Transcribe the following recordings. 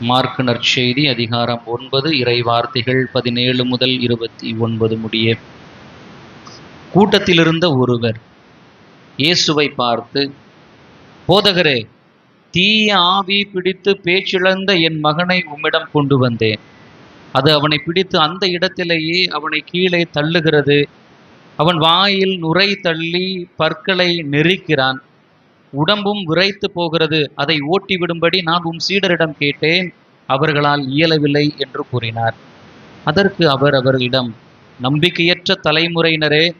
Mark நற்செய்தி அதிகாரம் ஒன்பது இறை வார்த்தைகள் பதினேழு முதல் இருபத்தி ஒன்பது முடிய. கூட்டத்திலிருந்த ஒருவர் இயேசுவை பார்த்து போதகரே தீய ஆவி பிடித்து பேச்சிழந்த என் மகனை உம்மிடம் கொண்டு வந்தேன். அது அவனை பிடித்து அந்த இடத்திலேயே அவனை கீழே தள்ளுகிறது. அவன் வாயில் நுரை தள்ளி பற்களை நெரிக்கிறான். உடம்பும் விரைத்து போகிறது. அதை ஓட்டி விடும்படி நான் உன் சீடரிடம் கேட்டேன். அவர்களால் இயலவில்லை என்று கூறினார். அதற்கு அவர் அவர்களிடம் நம்பிக்கையற்ற தலைமுறையினரே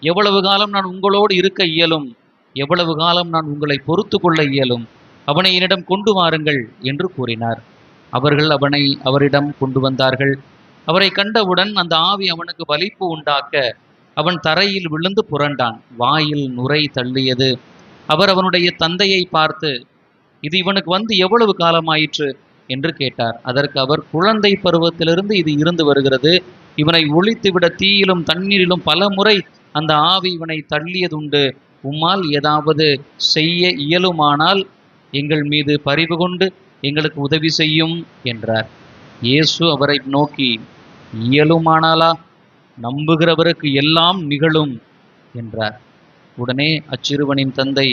எவ்வளவு காலம் நான் உங்களோடு இருக்க இயலும்? எவ்வளவு காலம் நான் உங்களை பொறுத்து கொள்ள இயலும்? அவனை என்னிடம் கொண்டு வாருங்கள் என்று கூறினார். அவர்கள் அவனை அவரிடம் கொண்டு வந்தார்கள். அவரை கண்டவுடன் அந்த ஆவி அவனுக்கு வலிப்பு உண்டாக்க அவன் தரையில் விழுந்து புரண்டான். வாயில் நுரை தள்ளியது. அவர் அவனுடைய தந்தையை பார்த்து இது இவனுக்கு வந்து எவ்வளவு காலமாயிற்று? என்று கேட்டார். அதற்கு அவர் குழந்தை பருவத்திலிருந்து இது இருந்து வருகிறது. இவனை ஒழித்துவிட தீயிலும் தண்ணீரிலும் பல முறை அந்த ஆவி இவனை தள்ளியதுண்டு. உம்மால் ஏதாவது செய்ய இயலுமானால் எங்கள் மீது பரிவு கொண்டு எங்களுக்கு உதவி செய்யும் என்றார். இயேசு அவரை நோக்கி இயலுமானாலா? நம்புகிறவருக்கு எல்லாம் நிகழும் என்றார். உடனே அச்சிறுவனின் தந்தை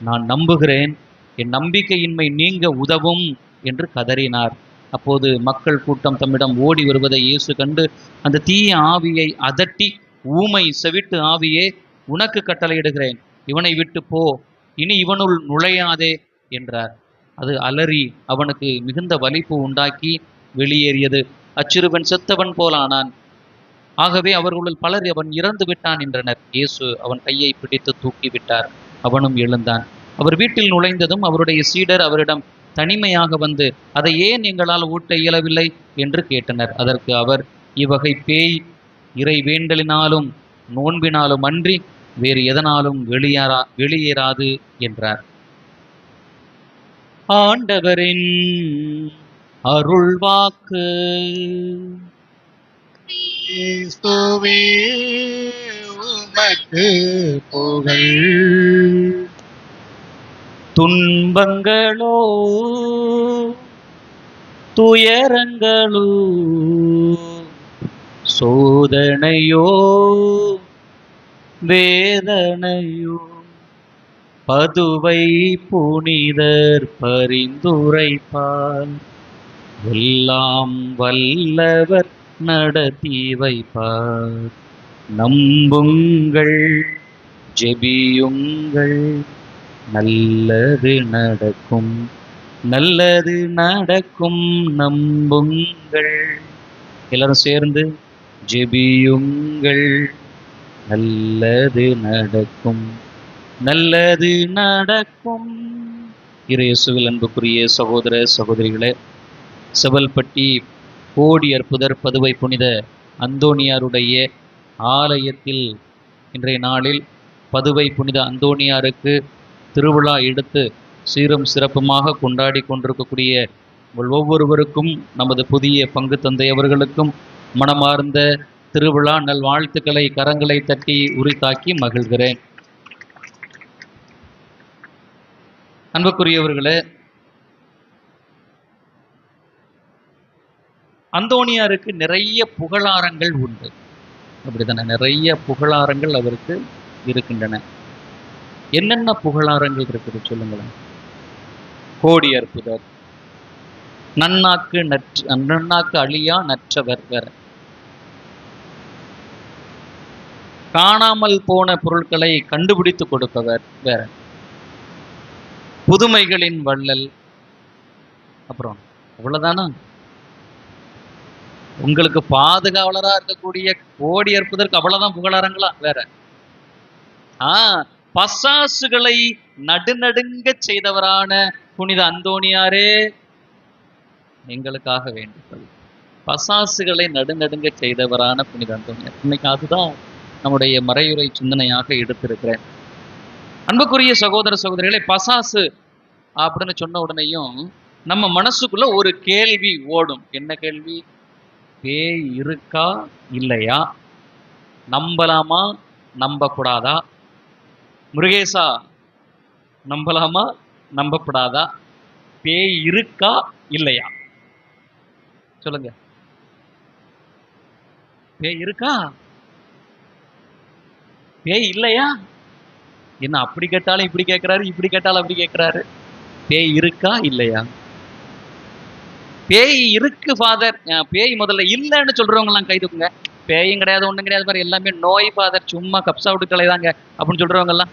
நான் நம்புகிறேன். என் நம்பிக்கையின்மை நீங்க உதவும் என்று கதறினார். அப்போது மக்கள் கூட்டம் தம்மிடம் ஓடி வருவதை இயேசு கண்டு அந்த தீய ஆவியை அதட்டி ஊமை செவிட்டு ஆவியே உனக்கு கட்டளையிடுகிறேன். இவனை விட்டு போ. இனி இவனுள் நுழையாதே என்றார். அது அலறி அவனுக்கு மிகுந்த வலிப்பு உண்டாக்கி வெளியேறியது. அச்சிறுவன் செத்தவன் போலானான். ஆகவே அவர்களுள் பலர் அவன் இறந்து விட்டான் என்றனர். இயேசு அவன் கையை பிடித்து தூக்கி விட்டார். அவனும் எழுந்தான். அவர் வீட்டில் நுழைந்ததும் அவருடைய சீடர் அவரிடம் தனிமையாக வந்து அதை ஏன் எங்களால் ஊட்ட இயலவில்லை? என்று கேட்டனர். அதற்கு அவர் இவ்வகை பேய் இறை வேண்டலினாலும் நோன்பினாலும் அன்றி வேறு எதனாலும் வெளியேறா வெளியேறாது என்றார். ஆண்டவரின் அருள்வாக்கு கிறிஸ்துவே உமக்கு புகழ். துன்பங்களோ துயரங்களோ சோதனையோ வேதனையோ பதுவை புனிதர் பரிந்துரைப்பார். எல்லாம் வல்லவர் நடத்தி வைப்பார் நம்புங்கள் ஜெபியுங்கள். நல்லது நடக்கும் நல்லது நடக்கும் நம்புங்கள். எல்லாரும் சேர்ந்து ஜெபியுங்கள். நல்லது நடக்கும் நல்லது நடக்கும். இறையசுவில் அன்புக்குரிய சகோதர சகோதரிகளே செவல்பட்டி கோடியர் அற்புதர் பதுவை புனித அந்தோணியாருடைய ஆலயத்தில் இன்றைய நாளில் பதுவை புனித அந்தோணியாருக்கு திருவிழா எடுத்து சீரும் சிறப்புமாக கொண்டாடி கொண்டிருக்கக்கூடிய உங்கள் ஒவ்வொருவருக்கும் நமது புதிய பங்கு தந்தை அவர்களுக்கும் மனமார்ந்த திருவிழா நல்வாழ்த்துக்களை கரங்களை தட்டி உரித்தாக்கி மகிழ்கிறேன். அன்புக்குரியவர்களே அந்தோனியாருக்கு நிறைய புகழாரங்கள் உண்டு. அப்படித்தானே நிறைய புகழாரங்கள் அவருக்கு இருக்கின்றன. என்னென்ன புகழாரங்கள் இருக்குது சொல்லுங்களேன். கோடி அற்புதர். நன்னாக்கு நற்று நன்னாக்கு அழியா நற்றவர் வேற. காணாமல் போன பொருட்களை கண்டுபிடித்து கொடுப்பவர் வேற. புதுமைகளின் வள்ளல். அப்புறம் அவ்வளவுதானா? உங்களுக்கு பாதுகாவலரா இருக்கக்கூடிய கோடி அற்புதற்கு அவ்வளவுதான் புகழாரங்களா? வேற. ஆ பசாசுகளை நடுநடுங்க செய்தவரான புனித அந்தோணியாரே. எங்களுக்காக வேண்டிக்கொள் பசாசுகளை நடுநடுங்க செய்தவரான புனித அந்தோணியார். இன்னைக்கு அதுதான் நம்முடைய மறையுறை சிந்தனையாக எடுத்திருக்கிறேன். அன்புக்குரிய சகோதர சகோதரிகளை பசாசு அப்படின்னு சொன்ன உடனேயும் நம்ம மனசுக்குள்ள ஒரு கேள்வி ஓடும். என்ன கேள்வி? பேய் இருக்கா? இல்லையா? நம்பலாமா? நம்பக்கூடாதா? முருகேசா நம்பலாமா? நம்பப்படாதா பேய் இருக்கா? இல்லையா? சொல்லுங்க. பேய் இருக்கா? பேய் இல்லையா? என்ன அப்படி கேட்டாலும் இப்படி கேட்கிறாரு இப்படி கேட்டாலும் அப்படி கேட்கிறாரு. பேய் இருக்கா? இல்லையா? பேய் இருக்கு ஃபாதர் பேய் முதல்ல இல்லைன்னு சொல்றவங்க எல்லாம் கை தூக்குங்க. பேயும் கிடையாது ஒன்றும் கிடையாது பாரு எல்லாமே நோய் ஃபாதர் சும்மா கப்ஸா விட்டு கலைதாங்க அப்படின்னு சொல்றவங்க எல்லாம்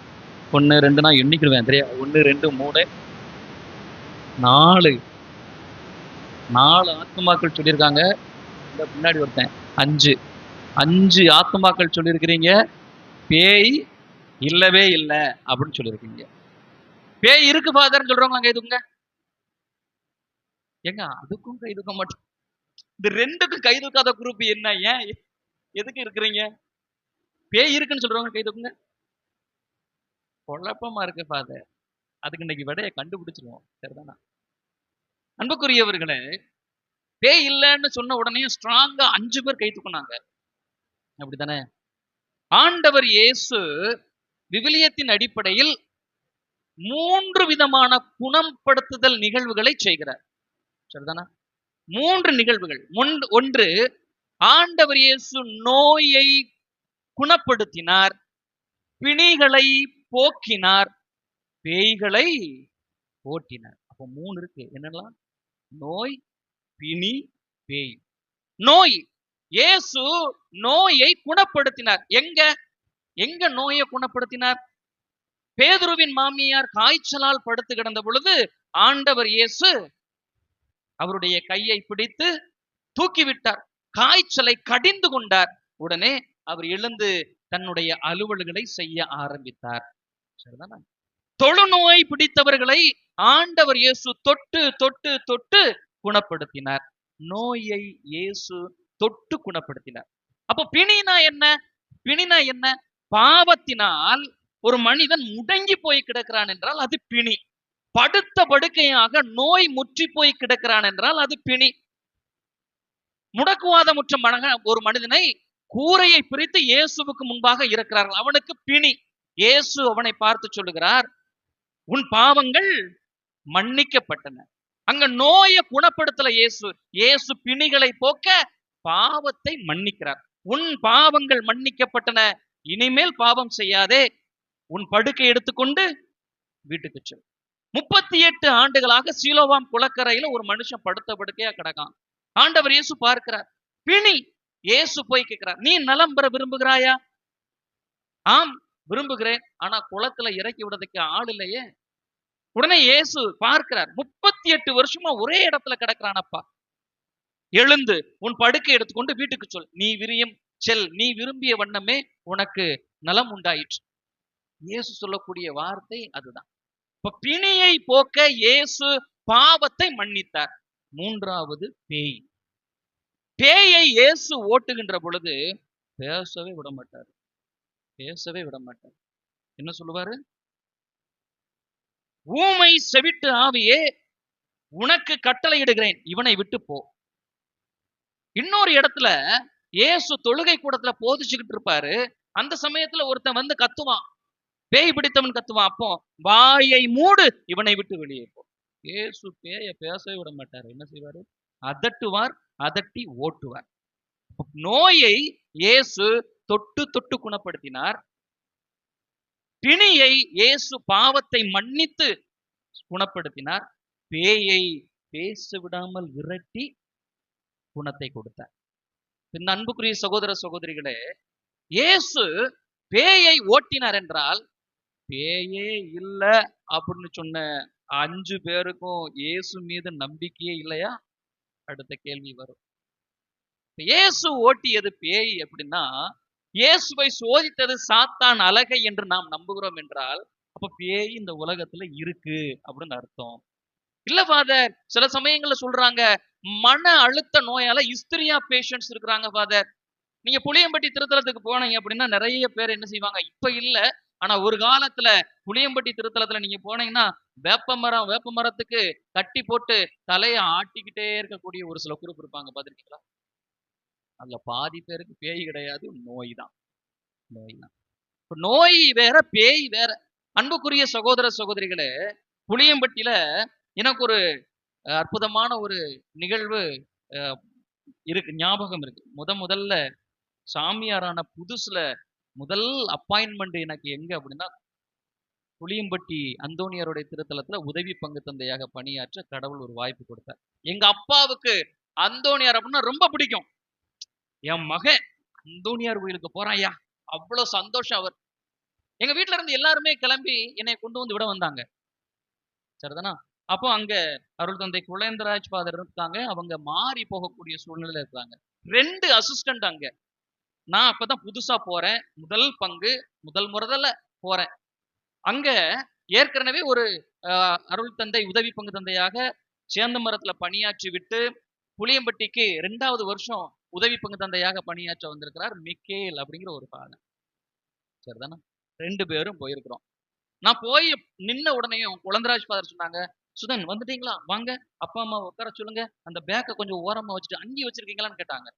ஒன்று ரெண்டு நான் எண்ணிக்கிடுவேன் தெரியா ஒன்று ரெண்டு மூணு நாலு. நாலு ஆத்மாக்கள் சொல்லியிருக்காங்க. இந்த பின்னாடி ஒருத்தன். அஞ்சு. அஞ்சு ஆத்மாக்கள் சொல்லியிருக்கிறீங்க. பேய் இல்லவே இல்லை அப்படின்னு சொல்லியிருக்கீங்க. பேய் இருக்கு ஃபாதர்னு சொல்றவங்க இதுங்க ஏங்க அதுக்கும் கை தூக்க மாட்டோம் இந்த ரெண்டுக்கும் கை தூக்காத குரூப் என்ன ஏன் எதுக்கு இருக்கிறீங்க? பேய் இருக்குன்னு சொல்றவங்க கை தூக்குங்க குழப்பமா இருக்கு ஃபாதர் அதுக்கு இன்னைக்கு விடையை கண்டுபிடிச்சிருவோம் சரிதானா? அன்புக்குரியவர்களே பேய் இல்லைன்னு சொன்ன உடனே ஸ்ட்ராங்கா அஞ்சு பேர் கை தூக்குனாங்க. அப்படித்தானே? ஆண்டவர் இயேசு விவிலியத்தின் அடிப்படையில் மூன்று விதமான குணப்படுத்துதல் நிகழ்வுகளை செய்கிறார். சரிதானா? மூன்று நிகழ்வுகள். ஒன்று ஆண்டவர் இயேசு நோயை குணப்படுத்தினார் பிணிகளை போக்கினார் பேய்களை ஓட்டினார் அப்போ மூணு இருக்கு. என்னெல்லாம் நோய் பிணி பேய். நோய். இயேசு நோயை குணப்படுத்தினார். எங்க? எங்க நோயை குணப்படுத்தினார்? பேதுருவின் மாமியார் காய்ச்சலால் படுத்து கிடந்த பொழுது ஆண்டவர் இயேசு அவருடைய கையை பிடித்து தூக்கிவிட்டார். காய்ச்சலை கடிந்து கொண்டார். உடனே அவர் எழுந்து தன்னுடைய அலுவல்களை செய்ய ஆரம்பித்தார். சரிதானா? தொழுநோய் பிடித்தவர்களை ஆண்டவர் இயேசு தொட்டு தொட்டு தொட்டு குணப்படுத்தினார். நோயை இயேசு தொட்டு குணப்படுத்தினார். அப்போ பிணினா என்ன? பிணினா என்ன? பாவத்தினால் ஒரு மனிதன் முடங்கி போய் கிடக்கிறான் என்றால் அது பிணி. படுத்த படுக்கையாக நோய் முற்றி போய் கிடக்கிறான் என்றால் அது பிணி. முடக்குவாதமுற்ற மனக ஒரு மனிதனை கூரையை பிரித்து இயேசுவுக்கு முன்பாக இருக்கிறார்கள் அவனுக்கு பிணி. இயேசு அவனை பார்த்து சொல்லுகிறார் உன் பாவங்கள் மன்னிக்கப்பட்டன. அங்க நோயை குணப்படுத்தல இயேசு. இயேசு பிணிகளை போக்க பாவத்தை மன்னிக்கிறார். உன் பாவங்கள் மன்னிக்கப்பட்டன. இனிமேல் பாவம் செய்யாதே. உன் படுக்கை எடுத்துக்கொண்டு வீட்டுக்கு செல். முப்பத்தி எட்டு ஆண்டுகளாக சீலோவாம் குளக்கரையில ஒரு மனுஷன் படுத்த படுக்கையா கிடக்கான். ஆண்டவர் இயேசு பார்க்கிறார். பிணி இயேசு போய் கேட்கிறார் நீ நலம் பெற விரும்புகிறாயா? ஆம் விரும்புகிறேன். ஆனா குளத்துல இறக்கி விடுறதுக்கு ஆள் இல்லையே. உடனே இயேசு பார்க்கிறார் முப்பத்தி எட்டு வருஷமா ஒரே இடத்துல கிடக்குறானப்பா. எழுந்து உன் படுக்கை எடுத்துக்கொண்டு வீட்டுக்கு சொல். நீ விரியும் செல். நீ விரும்பிய வண்ணமே உனக்கு நலம் உண்டாயிற்று. இயேசு சொல்லக்கூடிய வார்த்தை அதுதான். இப்ப பிணியை போக்க இயேசு பாவத்தை மன்னித்தார். மூன்றாவது பேய். பேயை இயேசு ஓட்டுகின்ற பொழுது பேசவே விட மாட்டார். பேசவே விட மாட்டார். என்ன சொல்லுவாரு? ஊமை செவிட்டு ஆவியே உனக்கு கட்டளையிடுகிறேன் இவனை விட்டு போ. இன்னொரு இடத்துல இயேசு தொழுகை கூடத்துல போதிச்சுக்கிட்டு இருப்பாரு. அந்த சமயத்துல ஒருத்தன் வந்து கத்துவான். பேய் பிடித்தவன் கத்துவான். அப்போ வாயை மூடு இவனை விட்டு வெளியே போ. ஏசு பேய பேசவே விட மாட்டார். என்ன செய்வாரு? அதட்டுவார் அதட்டி ஓட்டுவார். நோயை இயேசு தொட்டு தொட்டு குணப்படுத்தினார். பிணியை இயேசு பாவத்தை மன்னித்து குணப்படுத்தினார். பேயை பேச விடாமல் விரட்டி குணத்தை கொடுத்தார். இந்த அன்புக்குரிய சகோதர சகோதரிகளே இயேசு பேயை ஓட்டினார் என்றால் பேயே இல்ல அப்படின்னு சொன்ன அஞ்சு பேருக்கும் இயேசு மீது நம்பிக்கையே இல்லையா? அடுத்த கேள்வி வரும். இயேசு ஓட்டியது பேய் அப்படின்னா இயேசுவை சோதித்தது சாத்தான் அழகை என்று நாம் நம்புகிறோம் என்றால் அப்ப பேய் இந்த உலகத்துல இருக்கு அப்படின்னு அர்த்தம். இல்ல ஃபாதர் சில சமயங்கள்ல சொல்றாங்க மன அழுத்த நோயால இஸ்திரியா பேஷண்ட்ஸ் இருக்கிறாங்க ஃபாதர் நீங்க புளியம்பட்டி திருத்தலத்துக்கு போனீங்க அப்படின்னா நிறைய பேர் என்ன செய்வாங்க இப்ப இல்ல ஆனா ஒரு காலத்துல புளியம்பட்டி திருத்தலத்துல நீங்க போனீங்கன்னா வேப்ப மரம் வேப்ப மரத்துக்கு கட்டி போட்டு தலையை ஆட்டிக்கிட்டே இருக்கக்கூடிய ஒரு சில குரூப் இருப்பாங்க. பாத்திருக்கீங்களா அதுல பாதி பேருக்கு பேய் கிடையாது நோய் தான். நோய் தான். இப்ப நோய் வேற பேய் வேற. அன்புக்குரிய சகோதர சகோதரிகளே புளியம்பட்டியில எனக்கு ஒரு அற்புதமான ஒரு நிகழ்வு இருக்கு ஞாபகம் இருக்கு. முத முதல்ல சாமியாரான புதுசுல முதல் அப்பாயின்மெண்ட் எனக்கு எங்க அப்படின்னா புளியம்பட்டி அந்தோனியருடைய திருத்தலத்துல உதவி பங்கு தந்தையாக பணியாற்ற கடவுள் ஒரு வாய்ப்பு கொடுத்தார். எங்க அப்பாவுக்கு அந்தோணியார் அப்படின்னா ரொம்ப பிடிக்கும். என் மகன் அந்தோனியார் கோயிலுக்கு போறான் ஐயா. அவ்வளவு சந்தோஷம் அவர். எங்க வீட்டுல இருந்து எல்லாருமே கிளம்பி என்னை கொண்டு வந்து விட வந்தாங்க. சரிதானா? அப்போ அங்க அருள் தந்தை குலேந்திரராஜ் ஃபாதர் இருக்காங்க. அவங்க மாறி போகக்கூடிய சூழ்நிலை இருக்காங்க. ரெண்டு அசிஸ்டன்ட் அங்க. நான் அப்பதான் புதுசா போறேன். முதல் பங்கு முதல் முறைதல்ல போறேன். அங்க ஏற்கனவே ஒரு அருள் தந்தை உதவி பங்கு தந்தையாக சேந்தமரத்துல பணியாற்றி விட்டு புளியம்பட்டிக்கு ரெண்டாவது வருஷம் உதவி பங்கு தந்தையாக பணியாற்ற வந்திருக்கிறார் மிக்கேல் அப்படிங்கிற ஒரு பாடம் சரிதானே? ரெண்டு பேரும் போயிருக்கிறோம். நான் போய் நின்ன உடனேயும் குழந்தராஜ் ஃபாதர் சொன்னாங்க சுதன் வந்துட்டீங்களா? வாங்க. அப்பா அம்மா உட்கார சொல்லுங்க. அந்த பேக்கை கொஞ்சம் ஓரமா வச்சுட்டு அங்கேயே வச்சிருக்கீங்களான்னு கேட்டாங்க.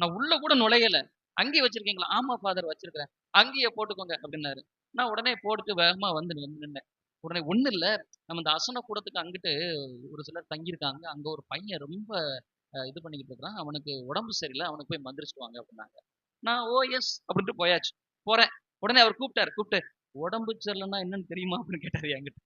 நான் உள்ள கூட நுழையல. அங்கேயே வச்சிருக்கீங்களா? ஆமா ஃபாதர் வச்சிருக்கிறேன் அங்கேயே போட்டுக்கோங்க அப்படின்னாரு. நான் உடனே போட்டு வேகமா வந்து நின்னேன். உடனே ஒண்ணு இல்ல. நம்ம இந்த அசன கூடத்துக்கு அங்கிட்டு ஒரு சிலர் தங்கியிருக்காங்க. அங்க ஒரு பையன் ரொம்ப இது பண்ணிக்கிட்டு இருக்கிறான். அவனுக்கு உடம்பு சரியில்லை. அவனுக்கு போய் மந்திரிச்சிட்டு வாங்க அப்படின்னாங்க. நான் ஓ எஸ் அப்படின்ட்டு போயாச்சு. போறேன். உடனே அவர் கூப்பிட்டாரு. கூப்பிட்டு உடம்பு சரியில்லைன்னா என்னன்னு தெரியுமா? அப்படின்னு கேட்டாரு என்கிட்ட.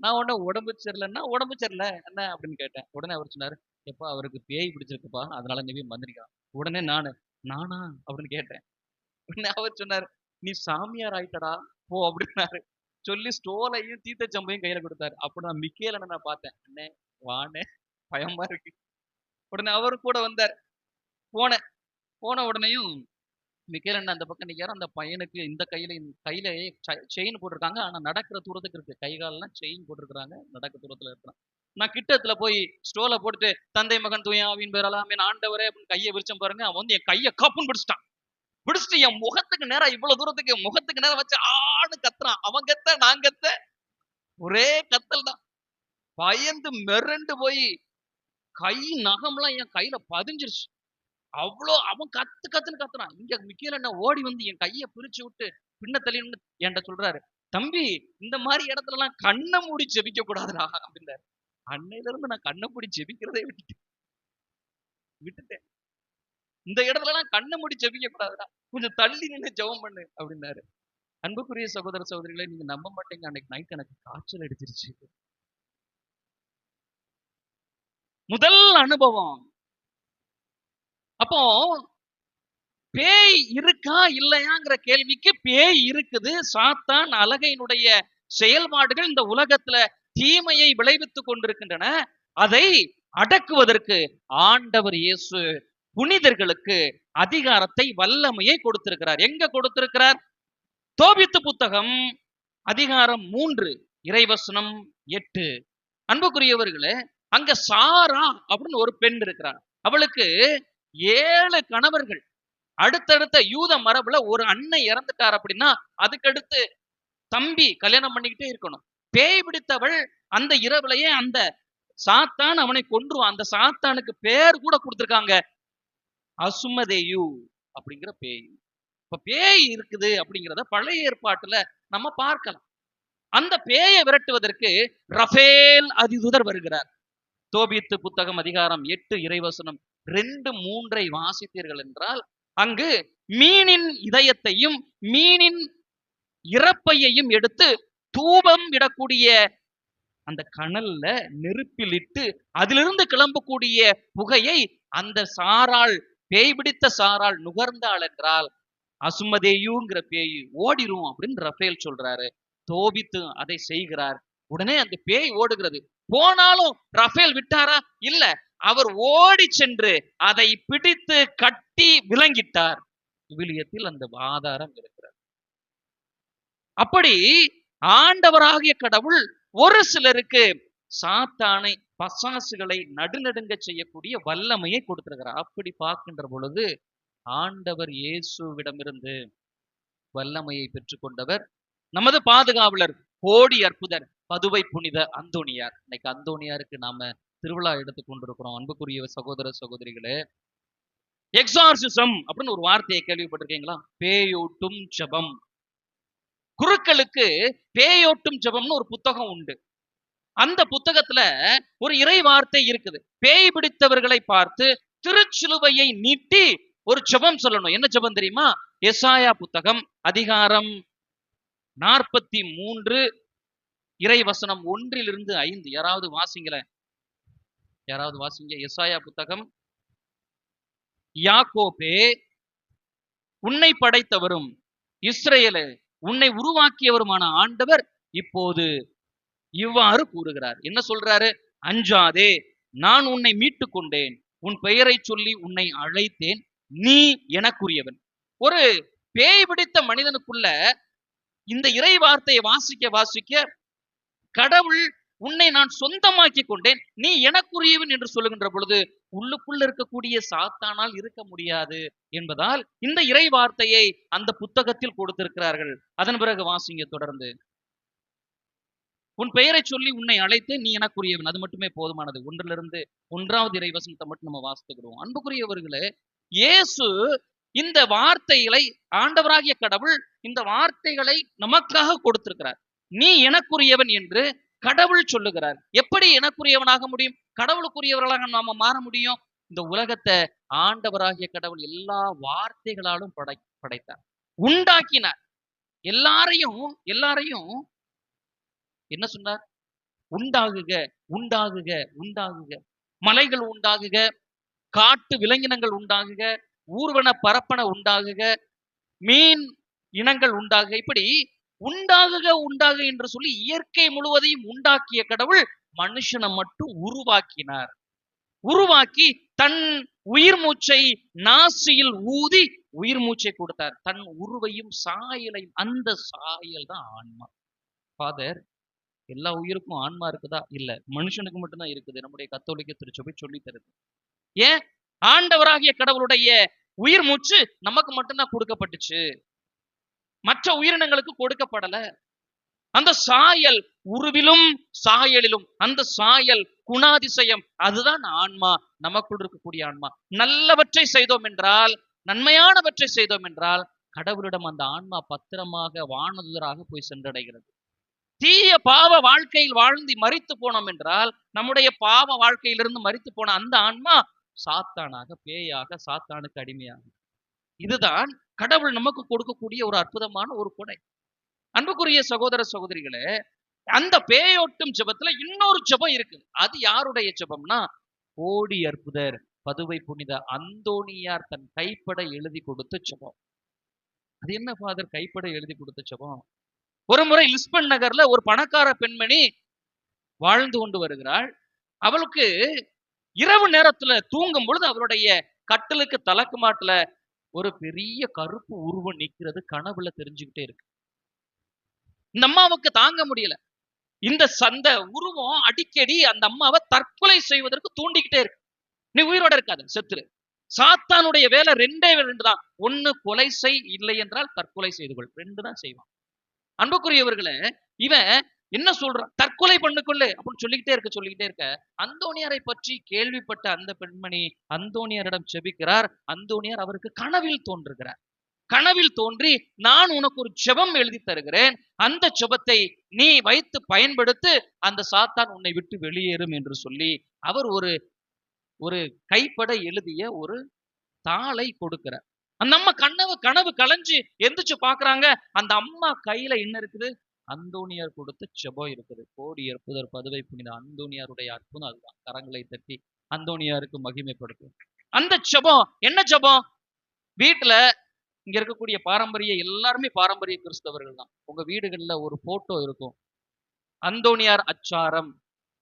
நான் உடனே உடம்பு சரியில்லைன்னா உடம்பு சரியில்ல. என்ன? அப்படின்னு கேட்டேன். உடனே அவர் சொன்னாரு எப்பா அவருக்கு பேய் பிடிச்சிருக்குப்பா. அதனால நீ போய் மந்திரிக்கலாம் உடனே நானு நானா அப்படின்னு கேட்டேன். உடனே அவர் சொன்னாரு நீ சாமியார் ஆயிட்டடா போ அப்படின்னாரு. சொல்லி ஸ்டோலையும் தீர்த்தச்சம்பையும் கையில கொடுத்தாரு. அப்ப நான் மிக்கேல நான் பார்த்தேன். அண்ணே வானே பயமா இருக்கு. உடனே அவரு கூட வந்தார். போனேன். போன உடனேயும் மிக்கேலன் அண்ணன் அந்த பக்கம் நிக்கிறார். அந்த பையனுக்கு இந்த கையில கையில செயின் போட்டிருக்காங்க. ஆனா நடக்கிற தூரத்துக்கு இருக்கு. கை காலெல்லாம் செயின் போட்டிருக்காங்க நடக்கிற தூரத்துல இருக்கிறான். நான் கிட்டத்துல போய் ஸ்டோல போட்டுட்டு தந்தை மகன் தூயாவின் பேரலாம் என் ஆண்டவரே அப்படின்னு கையை விரிச்சம் பாருங்க. அவன் வந்து என் கையை காப்புன்னு பிடிச்சிட்டான். பிடிச்சிட்டு என் முகத்துக்கு நேரம் இவ்வளவு தூரத்துக்கு என் முகத்துக்கு நேரம் வச்சு ஆடு கத்துறான். அவன் கத்த நான் கத்த? ஒரே கத்தல் தான். பயந்து மிரண்டு போய் கை நகம்லாம் என் கையில பதிஞ்சிருச்சு. அவ்வளோ அவன் கத்து கத்துன்னு கத்துறான். இங்க மிக்கல என்ன ஓடி வந்து என் கையை பிரிச்சு விட்டு பின்ன தள்ளின்னு என்கிட்ட சொல்றாரு தம்பி இந்த மாதிரி இடத்துல எல்லாம் கண்ணை மூடி ஜெபிக்க கூடாதுடா அப்படின்னாரு அன்னையில இருந்து நான் கண்ணை மூடி ஜெபிக்கிறதே விட்டுட்டேன் விட்டுட்டேன். இந்த இடத்துல எல்லாம் கண்ணை மூடி ஜெபிக்க கூடாதுடா கொஞ்சம் தள்ளி நின்று ஜெபம் பண்ணு அப்படின்னாரு. அன்புக்குரிய சகோதர சகோதரிகளை நீங்க நம்ப மாட்டீங்க. அன்னைக்கு நைட் எனக்கு காய்ச்சல் அடிச்சிருச்சு. முதல் அனுபவம். அப்போ பேய் இருக்கா இல்லையாங்கிற கேள்விக்கு பேய் இருக்குது. சாத்தான் அலகையினுடைய செயல்பாடுகள் இந்த உலகத்துல தீமையை விளைவித்துக் கொண்டிருக்கின்றன அதை அடக்குவதற்கு ஆண்டவர் இயேசு புனிதர்களுக்கு அதிகாரத்தை வல்லமையை கொடுத்திருக்கிறார். எங்க கொடுத்திருக்கிறார்? தோபித்து புத்தகம் அதிகாரம் மூன்று இறைவசனம் எட்டு. அன்புக்குரியவர்களே அங்க சாரா அப்படின்னு ஒரு பெண் இருக்கிறார். அவளுக்கு ஏழு கணவர்கள். அடுத்தடுத்த யூத மரபுல ஒரு அண்ணன் இறந்துட்டார் அப்படின்னா அதுக்கடுத்து தம்பி கல்யாணம் பண்ணிக்கிட்டே இருக்கணும். பேய் பிடித்தவள் அந்த இரவுலயே அந்த சாத்தான் அவனை கொன்றுவான். அந்த சாத்தானுக்கு பேர் கூட கொடுத்துருக்காங்க. அசுமதேயு அப்படிங்கிற பேய். இப்ப பேய் இருக்குது அப்படிங்கிறத பழைய ஏற்பாட்டுல நம்ம பார்க்கலாம். அந்த பேயை விரட்டுவதற்கு ரஃபேல் அதிதுதர் வருகிறார். தோபித்து புத்தகம் அதிகாரம் எட்டு இறைவசனம் ரெண்டு மூன்றை வாசித்தீர்கள் என்றால் அங்கு மீனின் இதயத்தையும் மீனின் இறப்பையையும் எடுத்து தூபம் விடக்கூடிய அந்த கணல்ல நெருப்பில் இட்டு அதிலிருந்து கிளம்பக்கூடிய புகையை அந்த சாரால் பேய் பிடித்த சாரால் நுகர்ந்தாள் என்றால் அசுமதேயுங்கிற பேய் ஓடிரும் அப்படின்னு ரஃபேல் சொல்றாரு. தோபித்து அதை செய்கிறார். உடனே அந்த பேய் ஓடுகிறது. போனாலும் ரஃபேல் விட்டாரா? இல்ல. அவர் ஓடி சென்று அதை பிடித்து கட்டி விளங்கிட்டார். விவிலியத்தில் அந்த ஆதாரம் இருக்கிறது. அப்படி ஆண்டவராகிய கடவுள் ஒரு சிலருக்கு சாத்தானை பசாசுகளை நடுநடுங்க செய்யக்கூடிய வல்லமையை கொடுத்திருக்கிறார். அப்படி பார்க்கின்ற பொழுது ஆண்டவர் இயேசுவிடமிருந்து வல்லமையை பெற்றுக்கொண்டவர் நமது பாதுகாவலர் கோடி அற்புதர் பதுவை புனித அந்தோணியார். இன்னைக்கு அந்தோணியாருக்கு நாம திருவிழா எடுத்து கொண்டிருக்கிறோம். அன்புக்குரிய சகோதர சகோதரிகளே எக்ஸார்சிசம் அப்படின்னு ஒரு வார்த்தையை கேள்விப்பட்டிருக்கீங்களா? பேயோட்டும் ஜபம். குருக்களுக்கு பேயோட்டும் ஜபம்னு ஒரு புத்தகம் உண்டு. அந்த புத்தகத்துல ஒரு இறை வார்த்தை இருக்குது. பேய் பிடித்தவர்களை பார்த்து திருச்சிலுவையை நீட்டி ஒரு ஜெபம் சொல்லணும். என்ன ஜபம் தெரியுமா? எசாயா புத்தகம் அதிகாரம் நாற்பத்தி மூன்று இறைவசனம் ஒன்றிலிருந்து ஐந்து. யாராவது வாசிங்களேன்? யாராவது வாசிங்க? எசாயா புத்தகம். யாக்கோபே உன்னை படைத்தவரும் இஸ்ரேலே உன்னை உருவாக்கியவருமான ஆண்டவர் இப்போது இவ்வாறு கூறுகிறார். என்ன சொல்றாரு? அஞ்சாதே நான் உன்னை மீட்டு கொண்டேன் உன் பெயரை சொல்லி உன்னை அழைத்தேன். நீ எனக்குரியவன். ஒரு பேய் பிடித்த மனிதனுக்குள்ள இந்த இறை வார்த்தையை வாசிக்க வாசிக்க கடவுள் உன்னை நான் சொந்தமாக்கி கொண்டேன். நீ எனக்குரியவன் என்று சொல்லுகின்ற பொழுது உள்ளுக்குள்ள இருக்கக்கூடிய சாத்தானால் இருக்க முடியாது என்பதால் இந்த இறை வார்த்தையை அந்த புத்தகத்தில் கொடுத்திருக்கிறார்கள். அதன் பிறகு வாசிங்க தொடர்ந்து. உன் பெயரை சொல்லி உன்னை அழைத்து நீ எனக்குரியவன். அது மட்டுமே போதுமானது. ஒன்றிலிருந்து ஒன்றாவது இறைவசனத்தை மட்டும் நம்ம வாசித்துக்கிறோம் அன்புக்குரியவர்களே இயேசு இந்த வார்த்தைகளை ஆண்டவராகிய கடவுள் இந்த வார்த்தைகளை நமக்காக கொடுத்திருக்கிறார். நீ எனக்குரியவன் என்று கடவுள் சொல்லுகிறார். எப்படி எனக்குரியவனாக முடியும்? கடவுளுக்குரியவர்களாக நாம மாற முடியும்? இந்த உலகத்தை ஆண்டவராகிய கடவுள் எல்லா வார்த்தைகளாலும் படை படைத்தார். உண்டாக்கினார். எல்லாரையும் எல்லாரையும் என்ன சொன்னார்? உண்டாகுக உண்டாகுக உண்டாகுக. மலைகள் உண்டாகுக காட்டு விலங்கினங்கள் உண்டாகுக ஊர்வன பரப்பன உண்டாகுக மீன் இனங்கள் உண்டாகுக. இப்படி உண்டாகுக உண்டாகு என்று சொல்லி இயற்கை முழுவதையும் உண்டாக்கிய கடவுள் மனுஷனை மட்டும் உருவாக்கினார். உருவாக்கி தன் உயிர் மூச்சை நாசியில் ஊதி உயிர் மூச்சை கொடுத்தார். தன் உருவையும் சாயலையும் அந்த சாயல் தான் ஆன்மா. ஃபாதர் எல்லா உயிருக்கும் ஆன்மா இருக்குதா? இல்ல. மனுஷனுக்கு மட்டும்தான் இருக்குது. நம்முடைய கத்தோலிக்க திருச்சபை சொல்லி தருது. ஏன்? ஆண்டவராகிய கடவுளுடைய உயிர் மூச்சு நமக்கு மட்டும்தான் கொடுக்கப்பட்டுச்சு. மற்ற உயிரினங்களுக்கு கொடுக்கப்படல. அந்த சாயல் உருவிலும் சாயலிலும் அந்த சாயல் குணாதிசயம் அதுதான் ஆன்மா நமக்குள் இருக்கக்கூடிய ஆன்மா. நல்லவற்றை செய்தோம் என்றால் நன்மையானவற்றை செய்தோம் என்றால் கடவுளிடம் அந்த ஆன்மா பத்திரமாக வானதுதராக போய் சென்றடைகிறது. தீய பாவ வாழ்க்கையில் வாழ்ந்து மறித்து போனோம் என்றால் நம்முடைய பாவ வாழ்க்கையிலிருந்து மறித்து போன அந்த ஆன்மா சாத்தானாக பேயாக சாத்தானுக்கு அடிமையாகும். இதுதான் கடவுள் நமக்கு கொடுக்கக்கூடிய ஒரு அற்புதமான ஒரு கொடை. அன்புக்குரிய சகோதர சகோதரிகளே அந்த பேயோட்டும் ஜெபத்துல இன்னொரு ஜெபம் இருக்கு அது யாருடைய ஜெபம்னா கோடி அற்புதர் பதுவை புனித அந்தோணியார் தன் கைப்பட எழுதி கொடுத்த ஜெபம். அது என்ன ஃபாதர் கைப்பட எழுதி கொடுத்த ஜெபம். ஒரு முறை லிஸ்பன் நகர்ல ஒரு பணக்கார பெண்மணி வாழ்ந்து கொண்டு வருகிறாள். அவளுக்கு இரவு நேரத்துல தூங்கும் பொழுது அவளுடைய கட்டிலுக்கு தலக்கு மாட்டுல ஒரு பெரிய கருப்பு உருவம் நிக்கிறது கனவுல தெரிஞ்சுக்கிட்டே இருக்கு. இந்த அம்மாவுக்கு தாங்க முடியல. இந்த சந்த உருவம் அடிக்கடி அந்த அம்மாவை தற்கொலை செய்வதற்கு தூண்டிக்கிட்டே இருக்கு. நீ உயிரோட இருக்காது செத்துரு. சாத்தானுடைய வேலை ரெண்டே ரெண்டு தான் ஒண்ணு கொலை செய் இல்லை என்றால் தற்கொலை செய்து கொள். ரெண்டு தான் செய்வான். அன்புக்குரியவர்களே இவன் என்ன சொல்றான் தற்கொலை பண்ணுக்கொள்ளு அப்படின்னு சொல்லிக்கிட்டே இருக்க சொல்லிக்கிட்டே இருக்க. அந்தோனியாரை பற்றி கேள்விப்பட்ட அந்த பெண்மணி அந்தோனியாரிடம் செபிக்கிறார். அந்தோனியார் அவருக்கு கனவில் தோன்றுகிறார். கனவில் தோன்றி நான் உனக்கு ஒரு ஜெபம் எழுதி தருகிறேன். அந்த ஜெபத்தை நீ வைத்து பயன்படுத்து அந்த சாத்தான் உன்னை விட்டு வெளியேறும் என்று சொல்லி அவர் ஒரு ஒரு கைப்பட எழுதிய ஒரு தாளை கொடுக்கிறார். அந்த அம்மா கனவு கனவு கலைஞ்சு எந்திரிச்சு பாக்குறாங்க அந்த அம்மா கையில என்ன இருக்குது? அந்தோனியார் கொடுத்த செபம் இருக்குது. கோடி எற்புதர் பதுவை புனித அந்தோனியாருடைய அற்புதம் அதுதான். கரங்களை தட்டி அந்தோனியாருக்கு மகிமைப்படுத்தும் அந்த செபம் என்ன ஜெபம் வீட்டுல இங்க இருக்கக்கூடிய பாரம்பரிய எல்லாருமே பாரம்பரிய கிறிஸ்தவர்கள் தான். உங்க வீடுகள்ல ஒரு போட்டோ இருக்கும். அந்தோனியார் அச்சாரம்.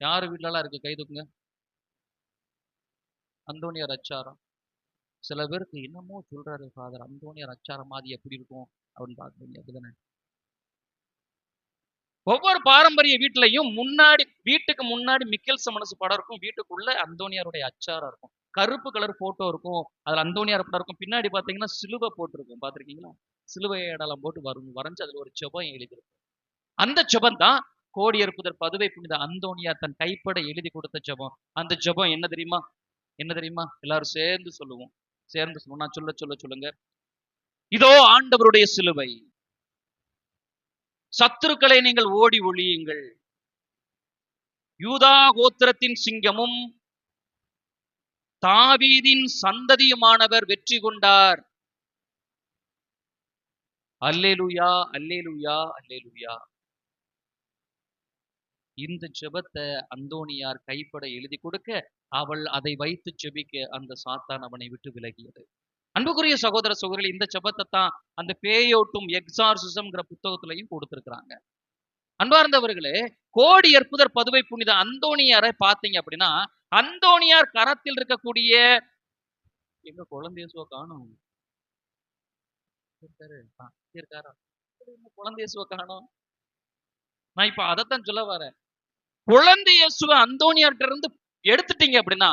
யார் வீட்லலாம் இருக்கு? கைதுக்குங்க அந்தோனியார் அச்சாரம். சில பேருக்கு என்னமோ சொல்றாரு ஃபாதர் அந்தோனியார் அச்சாரம் மாதிரி எப்படி இருக்கும்? அப்படின்னு பாக்குறீங்க அப்படிதானே ஒவ்வொரு பாரம்பரிய வீட்லயும் முன்னாடி வீட்டுக்கு முன்னாடி மிக்கல் மனசு படம் இருக்கும். வீட்டுக்குள்ள அந்தோனியாருடைய அச்சாரம் இருக்கும். கருப்பு கலர் போட்டோ இருக்கும். அதுல அந்தோனியார் படம் இருக்கும். பின்னாடி பாத்தீங்கன்னா சிலுவை போட்டிருக்கும் பாத்திருக்கீங்களா? சிலுவை அடையாளம் போட்டு வரும் வரைஞ்சு அதுல ஒரு செபம் எழுதியிருக்கும் அந்த செபம் தான் கோடி அற்புதர் பதுவை புனித அந்தோனியார் தன் கைப்பட எழுதி கொடுத்த ஜெபம் அந்த ஜெபம் என்ன தெரியுமா? என்ன தெரியுமா? எல்லாரும் சேர்ந்து சொல்லுவோம். சேர்ந்து சொல்லுவோம். நான் சொல்ல சொல்ல சொல்லுங்க. இதோ ஆண்டவருடைய சிலுவை. சத்துருக்களை நீங்கள் ஓடி ஒழியுங்கள் யூதா கோத்திரத்தின் சிங்கமும் தாவீதின் சந்ததியுமானவர் வெற்றி கொண்டார். அல்லேலுயா அல்லேலுயா அல்லேலுயா. இந்த ஜெபத்தை அந்தோணியார் கைப்பட எழுதி கொடுக்க அவள் அதை வைத்து செபிக்க அந்த சாத்தான் அவனை விட்டு விலகியது. அன்புக்குரிய சகோதர சகோதரிகள் இந்த ஜெபத்தை தான் அந்த பேயோட்டும் எக்ஸார்சிசம்ங்கிற புத்தகத்திலையும் கொடுத்துருக்குறாங்க. அன்பார்ந்தவர்களே கோடி அற்புதர் பதுவை புனித அந்தோணியாரை பார்த்தீங்க அப்படின்னா அந்தோணியார் கரத்தில் இருக்கக்கூடிய எங்க குழந்தையசுவ காணும். இருக்காரா? குழந்தையசுவ காணும்? நான் இப்ப அதைத்தான் சொல்ல வரேன். குழந்தையசுவ அந்தோணியார்கிட்ட இருந்து எடுத்துட்டீங்க அப்படின்னா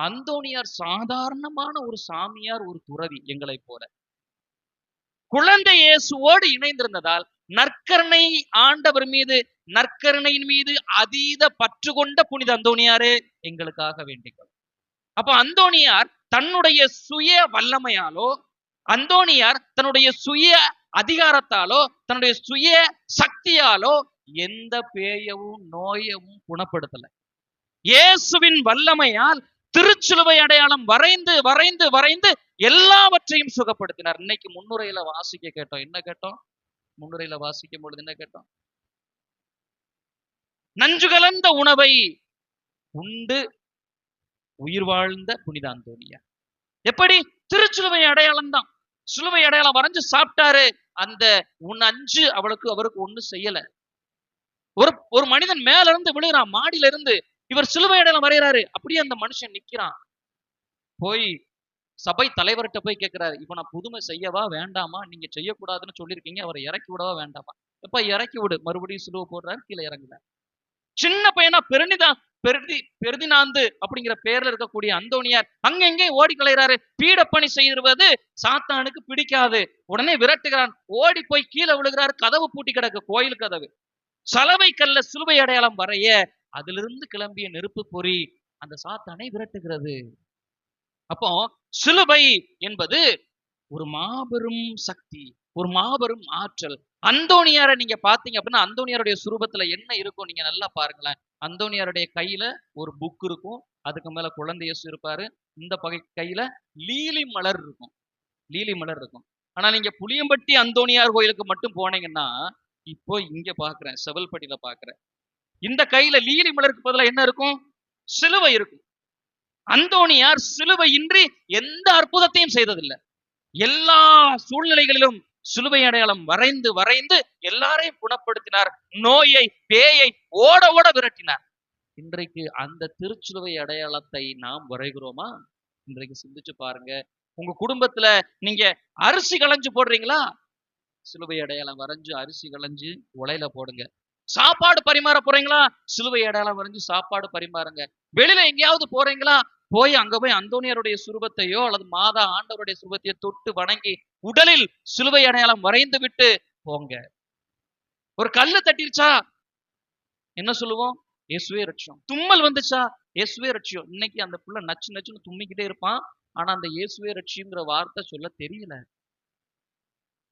அந்தோணியார் சாதாரணமான ஒரு சாமியார் ஒரு துறவி எங்களை போல. குழந்தை இயேசுவோடு இணைந்திருந்ததால் நற்கருணை ஆண்டவர் மீது நற்கருணையின் மீது அதீத பற்று கொண்ட புனித அந்தோணியாரே எங்களுக்காக வேண்டிக்கொள். அப்ப அந்தோணியார் தன்னுடைய சுய வல்லமையாலோ அந்தோணியார் தன்னுடைய சுய அதிகாரத்தாலோ தன்னுடைய சுய சக்தியாலோ எந்த பேயவும் நோயவும் குணப்படுத்தல. இயேசுவின் வல்லமையால் திருச்சிலுவை அடையாளம் வரைந்து வரைந்து வரைந்து எல்லாவற்றையும் சுகப்படுத்தினார். இன்னைக்கு முன்னுரையில வாசிக்க கேட்டோம். என்ன கேட்டோம்? முன்னுரையில வாசிக்கும் பொழுது என்ன கேட்டோம்? நஞ்சு கலந்த உணவை உண்டு உயிர் வாழ்ந்த புனித அந்தோனியா எப்படி? திருச்சிலுவை அடையாளம் தான். சிலுவை அடையாளம் வரைஞ்சு சாப்பிட்டாரு. அந்த உன் அஞ்சு அவளுக்கு அவருக்கு ஒண்ணு செய்யல. ஒரு ஒரு மனிதன் மேல இருந்து விழுகிறான். மாடியில இருந்து இவர் சிலுவை அடையாளம் மறைகிறாரு அப்படியே அந்த மனுஷன் நிக்கிறான். போய் சபை தலைவர்கிட்ட போய் கேட்கிறாரு இப்ப நான் புதுமை செய்யவா வேண்டாமா? நீங்க செய்யக்கூடாதுன்னு சொல்லியிருக்கீங்க அவரை இறக்கி விடவா வேண்டாமா? எப்ப இறக்கி விடு. மறுபடியும் சிலுவை போடுறாரு கீழே இறங்குல சின்ன பையனா பெருநிதா பெருதி பெருதினாந்து அப்படிங்கிற பேர்ல இருக்கக்கூடிய அந்தோணியார் அங்கெங்கே ஓடி கலைகிறாரு. பீடப்பணி செய்வது சாத்தானுக்கு பிடிக்காது. உடனே விரட்டுகிறான். ஓடி போய் கீழே விழுகிறாரு. கதவு பூட்டி கிடக்கு. கோயில் கதவு. சலவை கல்ல சிலுவை அடையாளம் வரைய அதிலிருந்து கிளம்பிய நெருப்பு பொறி அந்த சாத்தானை விரட்டுகிறது. அப்போ சிலுவை என்பது ஒரு மாபெரும் சக்தி ஒரு மாபெரும் ஆற்றல். அந்தோனியாரை நீங்க பாத்தீங்க அப்படின்னா அந்தோனியாருடைய சுரூபத்துல என்ன இருக்கும் நீங்க நல்லா பாருங்களேன். அந்தோனியாருடைய கையில ஒரு புக் இருக்கும். அதுக்கு மேல குழந்தை இயேசு இருப்பாரு. இந்த பகை கையில லீலி மலர் இருக்கும். லீலி மலர் இருக்கும். ஆனா நீங்க புளியம்பட்டி அந்தோணியார் கோயிலுக்கு மட்டும் போனீங்கன்னா இப்போ இங்க பாக்குறேன் செவல்பட்டியில பாக்குறேன். இந்த கையில லீலி மலருக்கு பதிலா என்ன இருக்கும்? சிலுவை இருக்கும். அந்தோணியார் சிலுவை இன்றி எந்த அற்புதத்தையும் செய்ததில்லை. எல்லா சூழ்நிலைகளிலும் சிலுவை அடையாளம் வரைந்து வரைந்து எல்லாரையும் குணப்படுத்தினார். நோயை பேயை ஓட ஓட விரட்டினார். இன்றைக்கு அந்த திருச்சிலுவை அடையாளத்தை நாம் வரைகிறோமா? இன்றைக்கு சிந்திச்சு பாருங்க. உங்க குடும்பத்துல நீங்க அரிசி களைஞ்சு போடுறீங்களா? சிலுவை அடையாளம் வரைஞ்சு அரிசி களைஞ்சு உலையில போடுங்க. சாப்பாடு பரிமாற போறீங்களா? சிலுவை அடையாளம் வரைஞ்சு சாப்பாடு பரிமாறுங்க. வெளியில எங்கேயாவது போறீங்களா? போய் அங்க போய் அந்தோனியருடைய சுரூபத்தையோ அல்லது மாதா ஆண்டவருடைய சுரூபத்தையோ தொட்டு வணங்கி உடலில் சிலுவை அடையாளம் வரைந்து விட்டு போங்க. ஒரு கல்லு தட்டிருச்சா? என்ன சொல்லுவோம்? இயேசுவே ரட்சியம். தும்மல் வந்துச்சா? இயேசுவே ரட்சியம். இன்னைக்கு அந்த புள்ள நச்சு நச்சுன்னு தும்மிக்கிட்டே இருப்பான். ஆனா அந்த இயேசுவே ரட்சியங்கிற வார்த்தை சொல்ல தெரியல.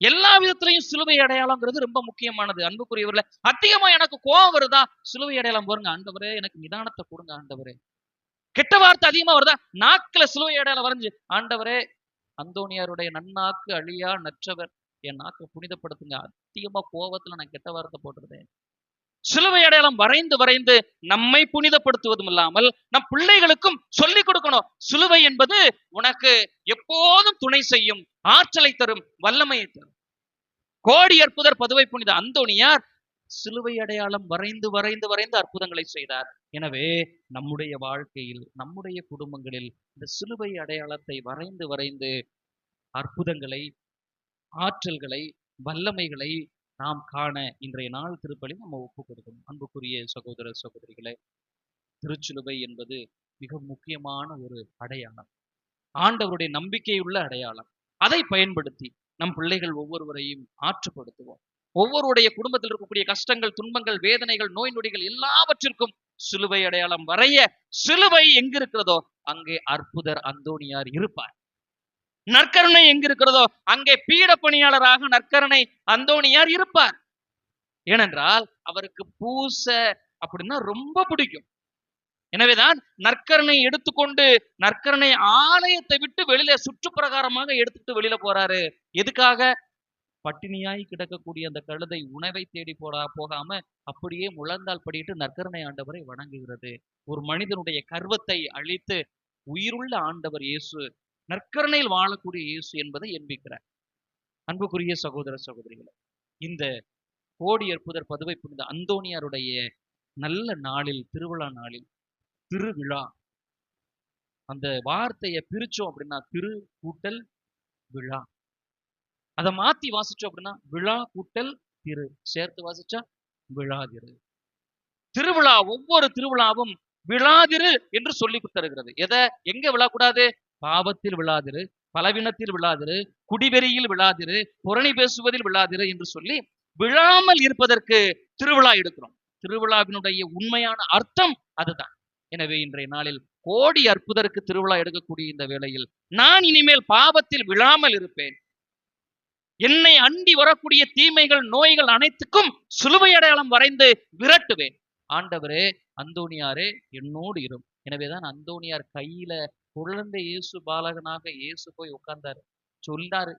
எல்லா விதத்திலையும் சிலுவை அடையாளம்ங்கிறது ரொம்ப முக்கியமானது. அன்புக்குரியவர்கள அதிகமா எனக்கு கோபம் வருதா? சிலுவை அடையாளம் போருங்க ஆண்டவரே எனக்கு நிதானத்தை கொடுங்க ஆண்டவரே. கெட்ட வார்த்தை அதிகமா வருதா? நாக்குல சிலுவை அடையாளம் வரைஞ்சு ஆண்டவரே அந்தோனியாருடைய நன்னாக்கு அழியா நற்றவர். என் நாக்கை புனிதப்படுத்துங்க. அதிகமா கோபத்துல நான் கெட்ட வார்த்தை போட்டுருந்தேன் சிலுவை அடையாளம் வரைந்து வரைந்து நம்மை புனிதப்படுத்துவதும் இல்லாமல் நம் பிள்ளைகளுக்கும் சொல்லிக் கொடுக்கணும். சிலுவை என்பது உனக்கு எப்போதும் துணை செய்யும் ஆற்றலை தரும் வல்லமையை தரும். கோடி அற்புதர் பதுவை புனித அந்தோணியார் சிலுவை அடையாளம் வரைந்து வரைந்து வரைந்து அற்புதங்களை செய்தார். எனவே நம்முடைய வாழ்க்கையில் நம்முடைய குடும்பங்களில் இந்த சிலுவை அடையாளத்தை வரைந்து வரைந்து அற்புதங்களை ஆற்றல்களை வல்லமைகளை நாம் காண இன்றைய நாள் திருப்பலி நம்ம ஒப்பு கொடுக்கணும். அன்புக்குரிய சகோதர சகோதரிகளை திருச்சிலுவை என்பது மிக முக்கியமான ஒரு அடையாளம். ஆண்டவருடைய நம்பிக்கையுள்ள அடையாளம். அதை பயன்படுத்தி நம் பிள்ளைகள் ஒவ்வொருவரையும் ஆற்றுப்படுத்துவோம். ஒவ்வொருடைய குடும்பத்தில் இருக்கக்கூடிய கஷ்டங்கள் துன்பங்கள் வேதனைகள் நோய் நொடிகள் எல்லாவற்றிற்கும் சிலுவை அடையாளம் வரைய சிலுவை எங்க இருக்கிறதோ அங்கே அற்புதர் அந்தோணியார் இருப்பார். நற்கருணை எங்க இருக்கிறதோ அங்கே பீட பணியாளராக நற்கருணை அந்தோணியார் இருப்பார். ஏனென்றால் அவருக்கு பூச அப்படின்னா ரொம்ப பிடிக்கும். எனவேதான் நற்கரணை எடுத்துக்கொண்டு நற்கரணை ஆலயத்தை விட்டு வெளியில சுற்றுப்பிரகாரமாக எடுத்துட்டு வெளியில போறாரு. எதுக்காக? பட்டினியாய் கிடக்கக்கூடிய அந்த கழுதை உணவை தேடி போடா போகாம அப்படியே முழந்தால் படியிட்டு நற்கருணை ஆண்டவரை வணங்குகிறது. ஒரு மனிதனுடைய கர்வத்தை அழித்து உயிருள்ள ஆண்டவர் இயேசு நற்கருணையில் வாழக்கூடிய இயேசு என்பதை எண்பிக்கிறார். அன்புக்குரிய சகோதர சகோதரிகளை இந்த கோடி அற்புதர் பதுவை புனித அந்தோனியாருடைய நல்ல நாளில் திருவிழா நாளில் திருவிழா அந்த வார்த்தையை பிரிச்சோம் அப்படின்னா திரு கூட்டல் விழா. அதை மாத்தி வாசிச்சோம் அப்படின்னா விழா கூட்டல் திரு. சேர்த்து வாசிச்சா விழாதிரு. திருவிழா ஒவ்வொரு திருவிழாவும் விழாதிரு என்று சொல்லி தருகிறது எதை? எங்க விழாக்கூடாது? பாவத்தில் விழாதிரு பலவினத்தில் விழாதிரு குடிவெறியில் விழாதிரு புரணி பேசுவதில் விழாதிரு என்று சொல்லி விழாமல் இருப்பதற்கு திருவிழா எடுக்கிறோம். திருவிழாவினுடைய உண்மையான அர்த்தம் அதுதான். எனவே இன்றைய நாளில் கோடி அற்புதருக்கு திருவிழா எடுக்கக்கூடிய இந்த வேளையில் நான் இனிமேல் பாவத்தில் விழாமல் இருப்பேன். என்னை அண்டி வரக்கூடிய தீமைகள் நோய்கள் அனைத்துக்கும் சிலுவை அடையாளம் வரைந்து விரட்டுவேன். ஆண்டவரே அந்தோணியாரே என்னோடு இரும். எனவேதான் அந்தோணியார் கையில குழந்தை இயேசு பாலகனாக இயேசு போய் உட்கார்ந்தாரு. சொல்லாரு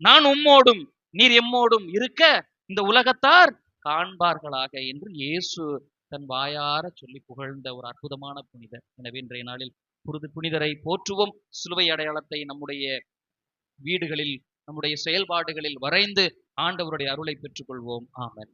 நான் உம்மோடும் நீர் எம்மோடும் இருக்க இந்த உலகத்தார் காண்பார்களாக என்று இயேசு தன் வாயார சொல்லி புகழ்ந்த ஒரு அற்புதமான புனிதர். எனவே இன்றைய நாளில் புரிது புனிதரை போற்றுவோம். சிலுவை அடையாளத்தை நம்முடைய வீடுகளில் நம்முடைய செயல்பாடுகளில் வரைந்து ஆண்டவருடைய அருளை பெற்றுக்கொள்வோம். ஆமன்.